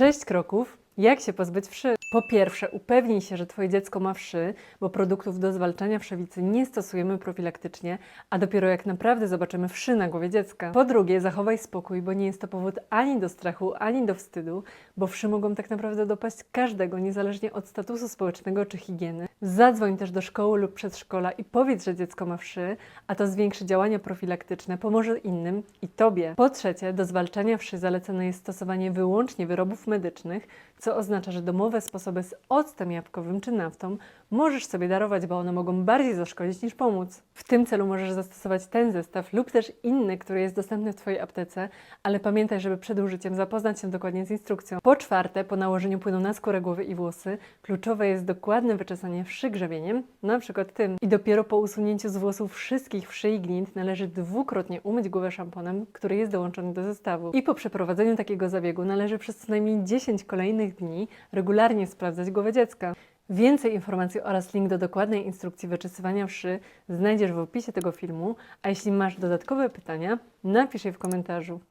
Sześć kroków, jak się pozbyć wszy. Po pierwsze, upewnij się, że Twoje dziecko ma wszy, bo produktów do zwalczania wszewicy nie stosujemy profilaktycznie, a dopiero jak naprawdę zobaczymy wszy na głowie dziecka. Po drugie, zachowaj spokój, bo nie jest to powód ani do strachu, ani do wstydu, bo wszy mogą tak naprawdę dopaść każdego, niezależnie od statusu społecznego czy higieny. Zadzwoń też do szkoły lub przedszkola i powiedz, że dziecko ma wszy, a to zwiększy działania profilaktyczne, pomoże innym i Tobie. Po trzecie, do zwalczania wszy zalecane jest stosowanie wyłącznie wyrobów medycznych, co oznacza, że domowe sposoby z octem jabłkowym czy naftą możesz sobie darować, bo one mogą bardziej zaszkodzić niż pomóc. W tym celu możesz zastosować ten zestaw lub też inny, który jest dostępny w Twojej aptece, ale pamiętaj, żeby przed użyciem zapoznać się dokładnie z instrukcją. Po czwarte, po nałożeniu płynu na skórę głowy i włosy, kluczowe jest dokładne wyczesanie wszy grzebieniem, na przykład tym. I dopiero po usunięciu z włosów wszystkich wszy i należy dwukrotnie umyć głowę szamponem, który jest dołączony do zestawu. I po przeprowadzeniu takiego zabiegu należy przez co najmniej 10 kolejnych dni regularnie sprawdzać głowę dziecka. Więcej informacji oraz link do dokładnej instrukcji wyczesywania wszy znajdziesz w opisie tego filmu, a jeśli masz dodatkowe pytania, napisz je w komentarzu.